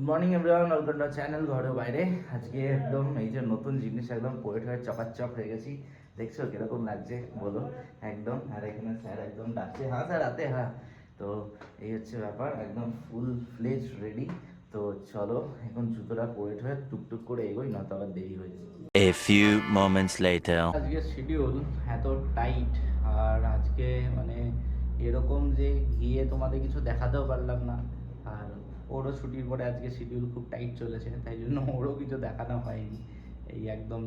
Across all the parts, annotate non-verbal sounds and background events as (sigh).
Good morning everyone welcome to channel Ghore Baire আজকে একদম এই যে নতুন জিনিস একদম পোয়েট হয়ে চপাচপ হয়ে গেছি। দেখছ কীরকম লাগছে? বলো। একদম। আর এখানে স্যার একদম ডাকছে। হ্যাঁ স্যার আতে হ্যাঁ। তো এই হচ্ছে ব্যাপার। একদম ফুল ফ্লেজ রেডি তো চলো এখন জুতোটা পোয়েট হয়ে টুকটুক করে এগোই না তো আবার দেরি হয়ে যাবে। A few moments later. আজকে শিডিউল এত টাইট আর আজকে মানে এরকম যে গিয়ে তোমাদের কিছু দেখাতেও পারলাম না। ওরও ছুটির পরে আজকে শিডিউল খুব টাইট চলেছে, তাই জন্য ওরও কিছু দেখানো হয়নি। এই একদম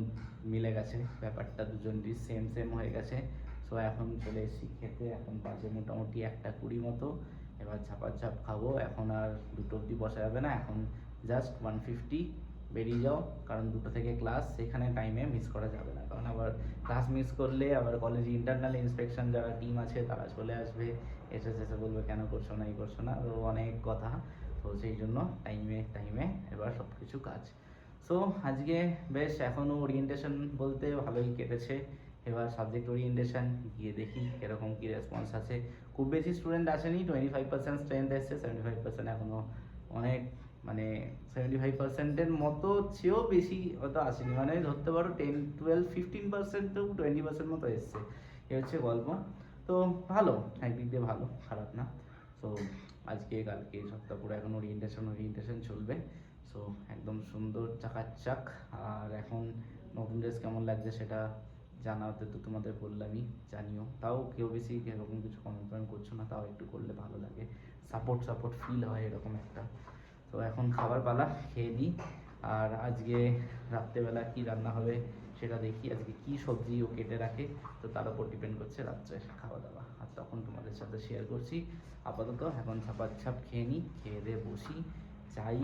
মিলে গেছে, ব্যাপারটা দুজনই সেম সেম হয়ে গেছে। সো এখন চলে এসেছি খেতে, এখন বাজে মোটামুটি একটা কুড়ি মতো। এবার ঝাপাঝাপ খাব, এখন আর দুটো অবধি বসা যাবে না, এখন জাস্ট ওয়ান ফিফটি বেরিয়ে যাও, কারণ দুটো থেকে ক্লাস সেখানে টাইমে মিস করা যাবে না। কারণ আবার ক্লাস মিস করলে আবার কলেজে ইন্টারনাল ইন্সপেকশন যারা টিম আছে, তারা চলে আসবে। এসে এসে বলবে, কেন করছ না, এই করছ না? তো অনেক কথা। তো সেই জন্য টাইমে টাইমে এবার সব কিছু কাজ। সো আজকে বেশ এখনও ওরিয়েন্টেশন বলতে ভালোই কেটেছে। এবার সাবজেক্ট ওরিয়েন্টেশন গিয়ে দেখি এরকম কি রেসপন্স আছে। খুব বেশি স্টুডেন্ট আসেনি টোয়েন্টি ফাইভ পার্সেন্ট স্ট্রেন্থ এসছে সেভেন্টি ফাইভ পার্সেন্ট এখনও অনেক মানে সেভেন্টি ফাইভ পার্সেন্টের মতো চেয়েও বেশি হয়তো আসেনি। মানে ধরতে পারো ten twelve fifteen percent to twenty percent মতো এসছে। এ হচ্ছে গল্প। তো ভালো, একদিক দিয়ে ভালো, খারাপ না। তো আজকে, কালকে সপ্তাহ পুরো এখন ওরিয়েন্টেশন ওরিয়েন্টেশন চলবে। সো একদম সুন্দর চাকাচাক আর এখন নতুন ড্রেস কেমন লাগছে সেটা জানাতে তো তোমাদের বললামই, জানিও। তাও কেউ বেশি এরকম কিছু কমেন্ট করছ না, তাও একটু করলে ভালো লাগে। সাপোর্ট সাপোর্ট ফিল হয় এরকম একটা। তো এখন খাবার পালা, খেয়ে দিই আর আজকে রাত্রেবেলা কি রান্না হবে সেটা দেখি আজকে কি সবজি ও কেটে রাখে। তো তার উপর ডিপেন্ড করছে রাত্রে খাওয়া দাওয়া। আর তখন তোমাদের সাথে শেয়ার করছি। আপাতত এখন ছাপার ছাপ খেয়ে নিই খেয়ে দিয়ে বসি, যাই।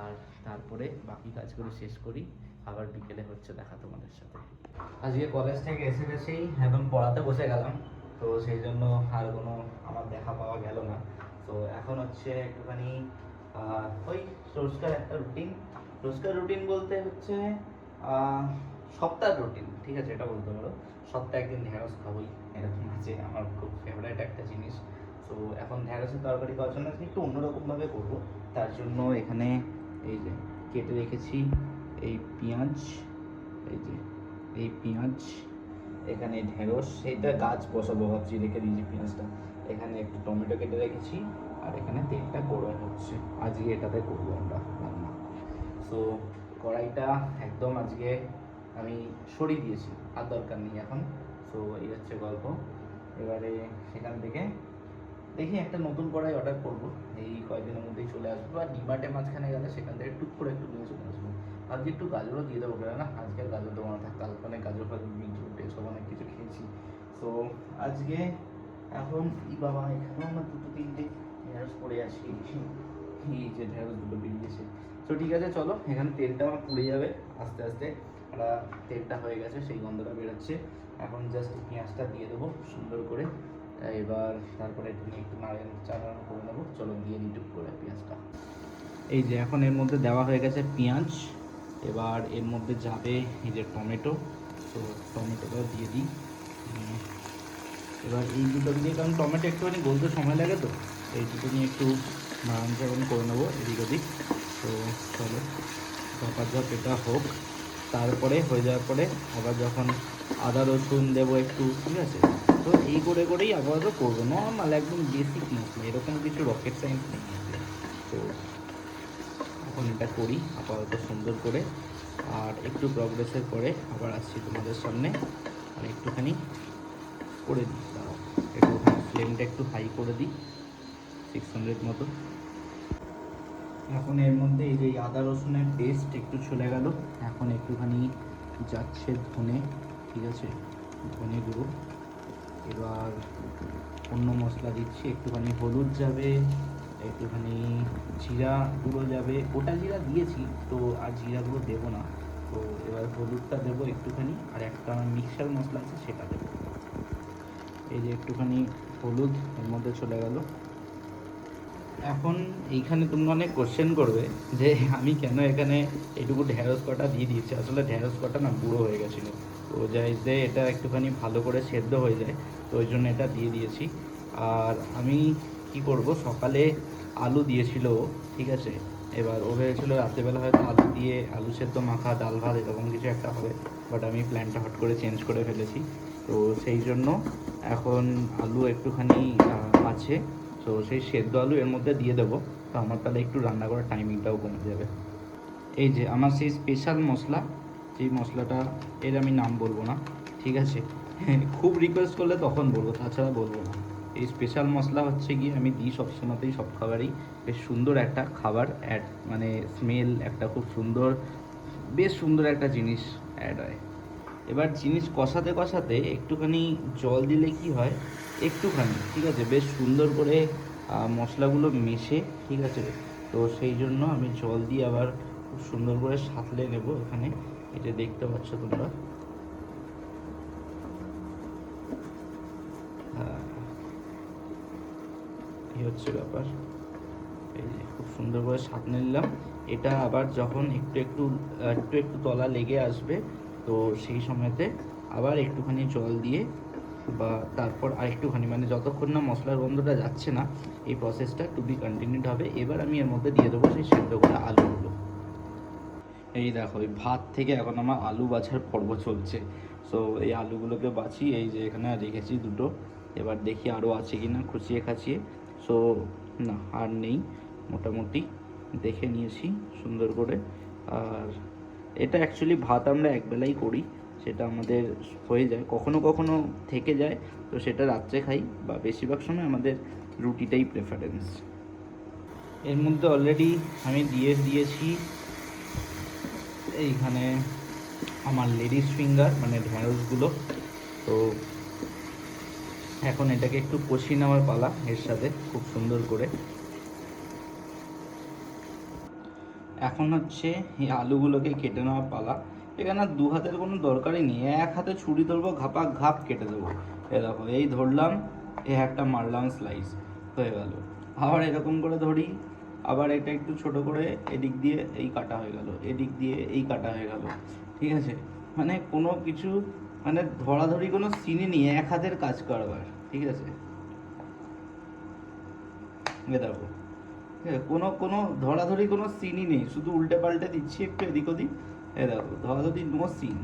আর তারপরে বাকি কাজগুলো শেষ করি। আবার বিকেলে হচ্ছে দেখা তোমাদের সাথে। আজকে কলেজ থেকে এসে গেছেই এখন পড়াতে বসে গেলাম। তো সেই জন্য আর কোনো আমার দেখা পাওয়া গেল না। তো এখন হচ্ছে একটুখানি ওই রোজকার একটা রুটিন রোজকার রুটিন বলতে হচ্ছে সপ্তাহের রুটিন ঠিক আছে, এটা বলতে পারো। সপ্তাহে একদিন ঢেঁড়স খাবোই এরকম আছে, আমার খুব ফেভারিট একটা জিনিস। তো এখন ঢেঁড়সের তরকারি করার জন্য একটু অন্যরকমভাবে করব। তার জন্য এখানে এই যে কেটে রেখেছি এই পেঁয়াজ, এই যে, এই পেঁয়াজ, এখানে ঢেঁড়স সেইটা গাছ বসাবো, ভাবছি রেখে দিয়েছি পেঁয়াজটা। এখানে একটু টমেটো কেটে রেখেছি, আর এখানে তেলটা গরম হচ্ছে। আজকে এটাতে করব আমরা রান্না। সো কড়াইটা একদম আজকে আমি সরিয়ে দিয়েছি, আর দরকার নেই এখন। সো এই হচ্ছে গল্প। এবারে সেখান থেকে দেখি একটা নতুন কড়াই অর্ডার করব। এই কয়েকদিনের মধ্যেই চলে আসব, আর ডিমার্টে মাঝখানে গেলে সেখান থেকে টুক করে একটু নিয়ে চলে আসব। আজকে একটু গাজরও দিয়ে দেবো কেন না আজকে গাজর দেবো না, থাক, কালকে অনেক গাজর ফাজর বিট সব অনেক কিছু খেয়েছি। তো আজকে এখন, ই বাবা, এখানেও আমার দুটো তিনটে ঢেঁড়স পড়ে আছে। এই যে ঢেঁড়স দুটো বেরিয়েছে তো ঠিক আছে, চলো, এখানে তেলটা আমার পুড়ে যাবে, আস্তে আস্তে। আর তেলটা হয়ে গেছে, সেই গন্ধটা বেরোচ্ছে। এখন জাস্ট পেঁয়াজটা দিয়ে দেবো সুন্দর করে। এবার তারপরে একটু একটু নাড়িয়ে চাড়ানো করে নেব। চলো দিয়ে দিই টুক করে পেঁয়াজটা। এই যে এখন এর মধ্যে দেওয়া হয়ে গেছে পেঁয়াজ। এবার এর মধ্যে যাবে এই যে টমেটো। তো টমেটোটাও দিয়ে দিই। এবার এই দুটো দিয়ে, কারণ টমেটো একটুখানি গলতে সময় লাগে তো, এই দুটো নিয়ে একটু নাড়ান চাড়ান করে নেব এদিক ওদিক। তো চলো ব্যাপার যা এটা হোক। তারপরে হয়ে যাওয়ার পরে আবার যখন আদা, রসুন দেবো একটু, ঠিক আছে? তো এই করে করেই আপাতত করব। নর্মাল একদম বেসিক মশলা এরকম কিছু রকেট সায়েন্স নেই। তো এখন এটা করি, আপাতত সুন্দর করে। আর একটু প্রগ্রেসের পরে আবার আসছি তোমাদের সামনে। আর একটুখানি করে দিই। দাঁড়াও, একটুখানি ফ্লেমটা একটু হাই করে দিই। সিক্স হান্ড্রেড মতো। এখন এর মধ্যে এই যে আদা রসুনের পেস্ট একটু চলে গেল। এখন একটুখানি যাচ্ছে ধনে, ঠিক আছে? ধনে গুঁড়ো। এবার অন্য মশলা দিচ্ছি, একটুখানি হলুদ যাবে, একটুখানি জিরা গুঁড়ো যাবে। ওটা জিরা দিয়েছি, তো আর জিরা গুঁড়ো দেবো না। তো এবার হলুদটা দেবো একটুখানি, আর একটা মিক্সার মশলা আছে, সেটা দেবো। এই যে একটুখানি হলুদ এর মধ্যে চলে গেল। এখন এইখানে তুমি অনেক কোশ্চেন করবে যে আমি কেন এখানে এইটুকু ঢেঁড়স কটা দিয়ে দিয়েছি? আসলে ঢেঁড়স কটা না বুড়ো হয়ে গেছিল। তো যাই যে এটা একটুখানি ভালো করে সেদ্ধ হয়ে যায়। তো ওই জন্য এটা দিয়ে দিয়েছি। আর আমি কি করব? সকালে আলু দিয়েছিল ঠিক আছে? এবার ও ভেবেছিল রাত্রেবেলা হয়তো আলু দিয়ে আলু সেদ্ধ, মাখা, ডাল ভাত এরকম কিছু একটা হবে। বাট আমি প্ল্যানটা হট করে চেঞ্জ করে ফেলেছি। তো সেই জন্য এখন আলু একটুখানি আছে। তো সেই সেদ্ধ আলু এর মধ্যে দিয়ে দেবো। তো আমার তাহলে একটু রান্না করার টাইমিংটাও কমে যাবে। এই যে আমার সেই স্পেশাল মশলা, যেই মশলাটা এর আমি নাম বলব না, ঠিক আছে? (laughs) খুব রিকোয়েস্ট করলে তখন বলব, তাছাড়া বলব না। এই স্পেশাল মশলা হচ্ছে গিয়ে আমি দিই সবসময়তেই সব খাবারেই। বেশ সুন্দর একটা খাবার অ্যাড মানে স্মেল একটা খুব সুন্দর, বেশ সুন্দর একটা জিনিস অ্যাড হয়। এবার জিনিস কষাতে কষাতে একটুখানি জল দিলে কি হয়? একটুখানি, ঠিক আছে? বেশ সুন্দর করে মশলাগুলো মেশে, ঠিক আছে? তো সেই জন্য আমি জল দিয়ে আবার খুব সুন্দর করে সাঁতলে নেব এখানে। এটা দেখতে পাচ্ছ তোমরা। হ্যাঁ এই হচ্ছে ব্যাপার। এই যে খুব সুন্দর করে সাঁতলে নিলাম। এটা আবার যখন একটু একটু একটু একটু তলা লেগে আসবে তো সেই সময়তে আবার একটুখানি জল দিয়ে বা তারপর আর একটুখানি মানে যতক্ষণ না মশলার গন্ধটা যাচ্ছে না, এই প্রসেসটা টু বি কন্টিনিউড হবে। এবার আমি এর মধ্যে দিয়ে দেবো সেই সেদ্ধ করা আলুগুলো। এই দেখো, এই ভাত থেকে এখন আমার আলু বাছার পর্ব চলছে। সো এই আলুগুলোকে বাছি, এই যে এখানে রেখেছি দুটো। এবার দেখি আরও আছে কি না খুচিয়ে খাচিয়ে। সো না, আর নেই। মোটামুটি দেখে নিয়েছি সুন্দর করে। আর এটা অ্যাকচুয়ালি ভাত আমরা একবেলাই করি, সেটা আমাদের হয়ে যায়, কখনো কখনো থেকে যায়, তো সেটা রাত্রে খাই, বা বেশিরভাগ সময় আমাদের রুটিটাই প্রেফারেন্স এর মধ্যে অলরেডি আমি দিয়ে দিয়েছি এইখানে আমার লেডিস ফিঙ্গার মানে ঢেঁড়সগুলো তো এখন এটাকে একটু কষিয়ে নেওয়ার পালা এর সাথে, খুব সুন্দর করে। এখন হচ্ছে এই আলুগুলোকে কেটে নেওয়ার পালা। এখানে আর দু হাতের কোনো দরকারই নেই। এক হাতে ছুরি ধরবো, ঘাপা ঘাপ কেটে দেবো। এ দেখো, এই ধরলাম, এ একটা মারলাম স্লাইস হয়ে গেল। আবার এরকম করে ধরি, আবার এটা একটু ছোট করে এদিক দিয়ে এই কাটা হয়ে গেল, এদিক দিয়ে এই কাটা হয়ে গেল। ঠিক আছে? মানে কোনো কিছু মানে ধরাধরি কোনো সিনই নেই, এক হাতের কাজ করবার। ঠিক আছে? দেখো? কোনো কোনো ধরাধরি কোনো সিনই নেই। শুধু উল্টে পাল্টে দিচ্ছি একটু এদিক ওদিক। এ দেখো, ধরাধরি নো সিন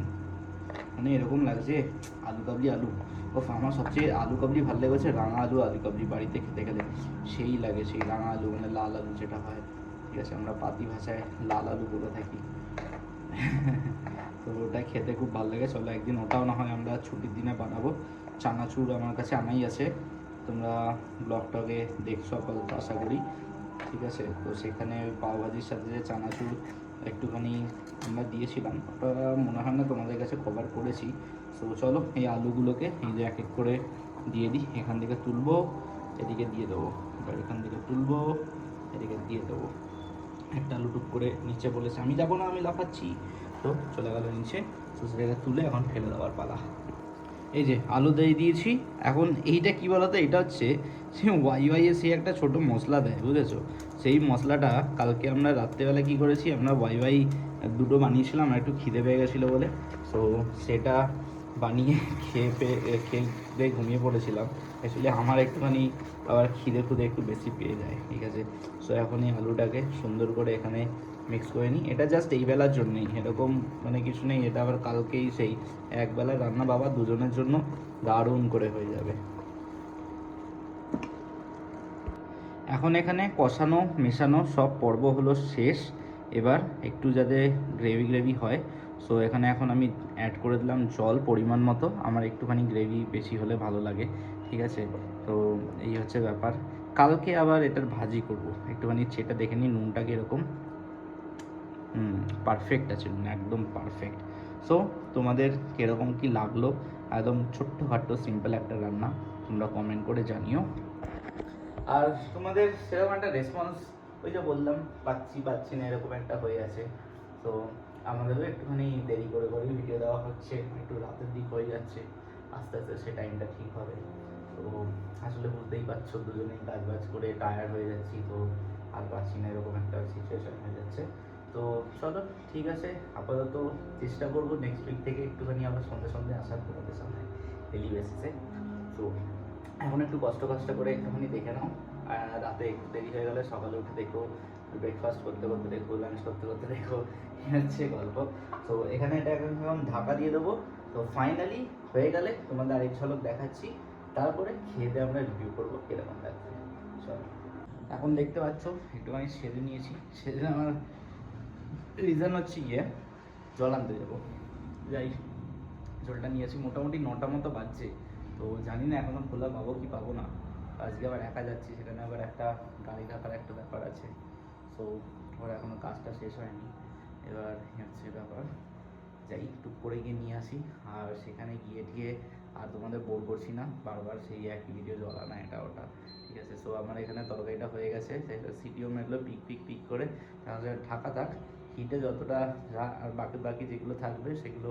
মানে এরকম লাগছে, আলু কাবলি আলু। ও আমার সবচেয়ে আলু কাবলি ভালো লেগেছে, রাঙা আলু আলু কাবলি বাড়িতে খেতে গেলে। সেই লাগে, সেই রাঙা আলু মানে লাল আলু যেটা হয়। ঠিক আছে, আমরা পাতি ভাষায় লাল আলু বলে থাকি। তো ওটা খেতে খুব ভালো লাগে। চলো একদিন ওটাও না হয় আমরা ছুটির দিনে বানাবো। চানাচুর আমার কাছে আনাই আছে। তোমরা ব্লগটাকে দেখছ আপাতত, আশা করি। ঠিক আছে? তো সেখানে পাওভাজির সাথে যে চানাচুর একটুখানি আমরা দিয়েছিলাম, ওটা মনে হয় না তোমাদের কাছে কভার করেছি। তো চলো, এই আলুগুলোকে এই যে এক এক করে দিয়ে দিই। এখান থেকে তুলবো, এদিকে দিয়ে দেবো। এবার এখান থেকে তুলবো, এদিকে দিয়ে দেবো। একটা আলু টুক করে নিচে বলেছে, আমি যাব না, আমি লাফাচ্ছি। তো চলে গেল নিচে। তো সেটাকে তুলে এখন ফেলে দেওয়ার পালা। এই যে আলু দিয়ে দিয়েছি। এখন এইটা কি বলতো? এটা হচ্ছে সে ওয়াই ওয়াই এ সেই একটা ছোট মশলা দেয়, বুঝেছ? সেই মশলাটা কালকে আমরা রাত্রেবেলা কি করেছি, আমরা ওয়াই ওয়াই দুটো বানিয়েছিলাম একটু খিদে পেয়ে গেছিল বলে। তো সেটা বানিয়ে খেয়ে পেয়ে খেয়ে ঘুমিয়ে পড়েছিলাম। অ্যাকচুয়ালি আমার একটুখানি আবার খিদে খুদে একটু বেশি পেয়ে যায়, ঠিক আছে? সো এখন এই আলুটাকে সুন্দর করে এখানে মিক্স করে নিই। এটা জাস্ট এই বেলার জন্যই। এরকম মানে কিছু নেই, এটা আবার কালকেই সেই একবেলা রান্না বাবা দুজনের জন্য দারুণ করে হয়ে যাবে। এখন এখানে কষানো, মেশানো সব পর্ব হলো শেষ। এবার একটু যাতে গ্রেভি গ্রেভি হয়। সো এখানে এখন আমি অ্যাড করে দিলাম জল পরিমাণ মতো। আমার একটুখানি গ্রেভি বেশি হলে ভালো লাগে, ঠিক আছে? তো, এই হচ্ছে ব্যাপার। কালকে আবার এটার ভাজি করব। একটুখানি সেটা দেখে নিই, নুনটা কীরকম। পারফেক্ট আছে, একদম পারফেক্ট সো তোমাদের কীরকম কি লাগল? একদম ছোট্টখাট্টো সিম্পল একটা রান্না তোমরা কমেন্ট করে জানিও। আর তোমাদের সেরকম একটা রেসপন্স ওই যে বললাম, পাচ্ছি পাচ্ছি না, এরকম একটা হয়ে আছে। তো আমাদেরও একটুখানি দেরি করে করে ভিডিও দেওয়া হচ্ছে, একটু রাতের দিক হয়ে যাচ্ছে, আস্তে আস্তে সে টাইমটা ঠিক হবে। তো, আসলে বুঝতেই পারছ, দুজনেই কাজ বাজ করে টায়ার্ড হয়ে যাচ্ছি, তো আর পারছি না, এরকম একটা সিচুয়েশন হয়ে যাচ্ছে। তো চলো, ঠিক আছে, আপাতত চেষ্টা করব নেক্সট উইক থেকে একটুখানি আবার সন্ধ্যে সন্ধ্যে আসার তোমাদের সামনে ডেলি বেসিসে তো এখন একটু কষ্ট কষ্ট করে একটুখানি দেখে নাও। রাতে একটু দেরি হয়ে গেলে সকালে উঠে দেখো ব্রেকফাস্ট করতে করতে দেখো লাঞ্চ করতে করতে দেখো হচ্ছে গল্প। তো এখানে এটা এখন ঢাকা দিয়ে দেবো। তো ফাইনালি হয়ে গেলে তোমাদের আরেক ঝলক দেখাচ্ছি। তারপরে খেয়ে দিয়ে আমরা রিভিউ করব কীরকম লাগছে। চলো। এখন দেখতে পাচ্ছ, একটুখানি সেজে নিয়েছি। সেদিন আমার রিজন হচ্ছে গিয়ে জল আনতে যাব। যাই, জলটা নিয়ে আসি। মোটামুটি নটা মতো বাজছে, তো জানি না এখনও খোলা পাবো কি পাবো না। আজকে আবার একা যাচ্ছি, সেখানে আবার একটা গাড়ি রাখার একটা ব্যাপার আছে। সো ওর এখনও কাজটা শেষ হয়নি। এবার হচ্ছে ব্যাপার। যাই টুক করে গিয়ে নিয়ে আসি। আর সেখানে গিয়ে গিয়ে আর তোমাদের বোর করছি না। বারবার সেই একই ভিডিও জল আনা এটা ওটা, ঠিক আছে? সো আমার এখানে তরকারিটা হয়ে গেছে। সেটা সিটিও মেরলো পিক পিক পিক করে। তাহলে ঢাকা থাক হিটে যতটা বাকি বাকি যেগুলো থাকবে, সেগুলো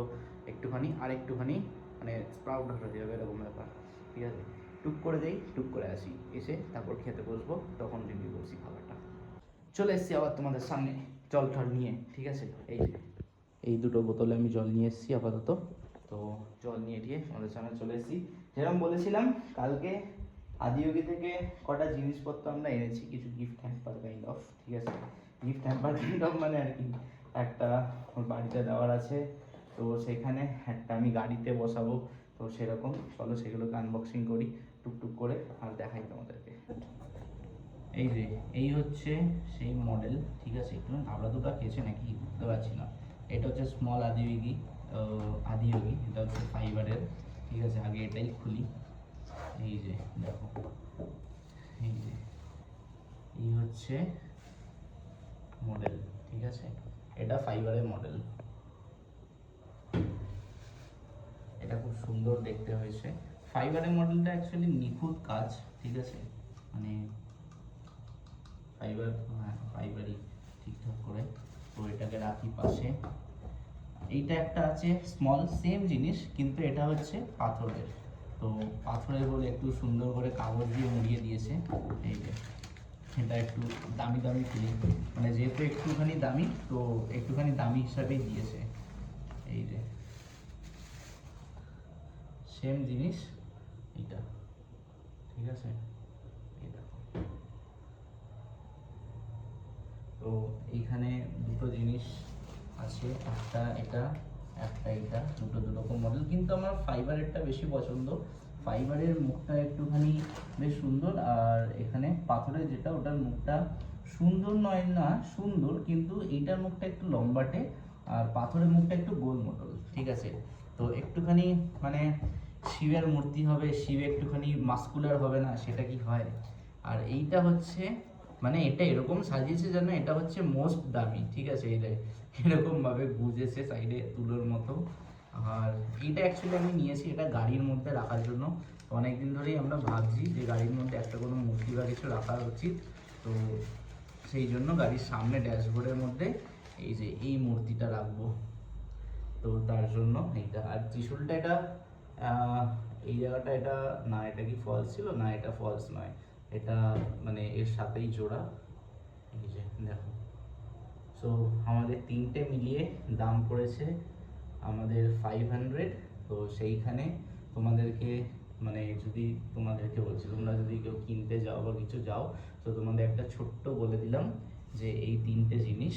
একটুখানি, আর একটুখানি মানে স্প্রাউট হয়ে যাবে এরকম ব্যাপার, ঠিক আছে? টুক করে যাই টুক করে আসি, এসে তারপর খেতে বসবো, তখন রিভিউ করছি খাবারটা। চলে এসেছি আবার তোমাদের সামনে, জল টল নিয়ে, ঠিক আছে? এই এই দুটো বোতলে আমি জল নিয়ে এসেছি আপাতত। তো জল নিয়ে দিয়ে আমাদের সামনে চলে এসেছি। যেরকম বলেছিলাম, কালকে আদিয়োগী থেকে কটা জিনিসপত্র আমরা এনেছি, কিছু গিফট হ্যাম্পার কাইন্ড অফ ঠিক আছে? গিফট হ্যাম্পার কাইন্ড অফ মানে আর কি, একটা ওর বাড়িতে দেওয়ার আছে, তো সেখানে একটা আমি গাড়িতে বসাবো, তো সেরকম, চলো সেগুলোকে আনবক্সিং করি, টুকটুক করে, আর দেখাই তোমাদেরকে। এই যে, এই হচ্ছে সেই মডেল ঠিক আছে? একটু হাবড়া দুটা খেয়েছে নাকি, বুঝতে পারছি না। এটা হচ্ছে স্মল আদিয়োগী আদিয়োগী, এটা হচ্ছে ফাইবারের ঠিক আছে? আগে এটাই খুলি। এই যে, দেখো। এই যে। এই হচ্ছে মডেল ঠিক আছে? এটা ফাইবারের মডেল এটা খুব সুন্দর দেখতে হয়েছে। ফাইবারের মডেলটা অ্যাকচুয়ালি নিখুঁত কাজ, ঠিক আছে? মানে ফাইবার হ্যাঁ ফাইবারই ঠিকঠাক করে। তো এটাকে রাখি পাশে। এইটা একটা আছে স্মল সেম জিনিস, কিন্তু এটা হচ্ছে পাথরের। তো পাথরের বলে একটু সুন্দর করে কাগজ দিয়ে মুড়িয়ে দিয়েছে। এই যে, এটা একটু দামি দামি ফিলিং মানে যেহেতু একটুখানি দামি, তো একটুখানি দামি হিসাবেই দিয়েছে। এই যে সেম জিনিস এটা ঠিক আছে? তো এইখানে দুটো জিনিস আছে। একটা, এটা একটা এটা দুটো দু রকম মডেল কিন্তু আমার ফাইবারেরটা বেশি পছন্দ। ফাইবারের মুখটা একটুখানি বেশ সুন্দর, আর এখানে পাথরের যেটা, ওটার মুখটা সুন্দর নয় না, সুন্দর, কিন্তু এইটার মুখটা একটু লম্বাটে, আর পাথরের মুখটা একটু গোল মোটল ঠিক আছে? তো একটুখানি মানে শিবের মূর্তি হবে, শিব একটুখানি মাস্কুলার হবে না, সেটা কি হয়? আর এইটা হচ্ছে মানে এটা এরকম সাজিয়েছে যেন এটা হচ্ছে মোস্ট দামি, ঠিক আছে? এই দেখ এরকম ভাবে গুজেছে সাইডে তুলোর মতো। আর এইটা অ্যাকচুয়ালি আমি নিয়েছি, এটা গাড়ির মধ্যে রাখার জন্য। অনেক দিন ধরেই আমরা ভাবছি যে গাড়ির মধ্যে একটা কোনো মূর্তি বা কিছু রাখা উচিত। তো সেই জন্য গাড়ির সামনে ড্যাশবোর্ডের মধ্যে এই যে এই মূর্তিটা রাখব। তো তার জন্য এইটা। আর ত্রিশূলটা এটা এই জায়গাটা এটা, না, এটা কি ফলস ছিল? না, এটা ফলস নয়। এটা মানে এর সাথেই জোড়া। এই যে দেখো। সো আমাদের তিনটে মিলিয়ে দাম পড়েছে আমাদের ফাইভ হান্ড্রেড তো সেইখানে তোমাদেরকে মানে যদি তোমাদেরকে বলছি, তোমরা যদি কেউ কিনতে যাও বা কিছু যাও, তো তোমাদের একটা ছোট্ট বলে দিলাম যে এই তিনটে জিনিস।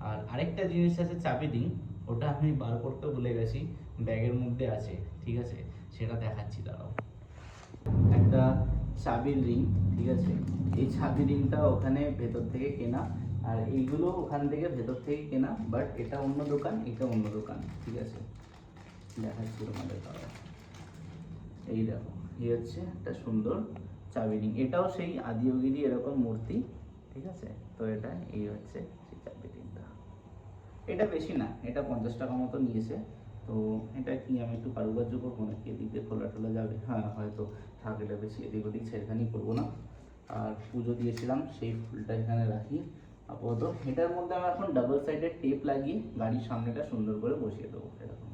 আর আরেকটা জিনিস আছে চাবি দিন, ওটা আমি বার করতে ভুলে গেছি, ব্যাগের মধ্যে আছে, ঠিক আছে? সেটা দেখাচ্ছি, দাঁড়াও। একটা চাবির রিং ঠিক আছে? এই চাবি রিংটা ওখানে ভেতর থেকে কেনা, আর এইগুলো ওখান থেকে ভেতর থেকে কেনা বাট এটা অন্য দোকান, এটা অন্য দোকান, ঠিক আছে? দেখাচ্ছি তোমাদের দাঁড়াও এই দেখো, এই হচ্ছে একটা সুন্দর চাবি রিং এটাও সেই আদিয়োগিরি এরকম মূর্তি, ঠিক আছে? তো এটা, এই হচ্ছে সেই চাবি রিংটা এটা বেশি না, এটা পঞ্চাশ টাকা মতো নিয়েছে। তো এটা কি আমি একটু কারুকার্য করব নাকি? এদিক দিয়ে খোলা টোলা যাবে। হ্যাঁ হয়তো থাকলে বেশি এদিক ওদিক সেখানেই করব না। আর পুজো দিয়েছিলাম, সেই ফুলটা এখানে রাখি আপাতত। এটার মধ্যে আমি এখন ডাবল সাইডের টেপ লাগিয়ে গাড়ির সামনেটা সুন্দর করে বসিয়ে দেবো, এরকম।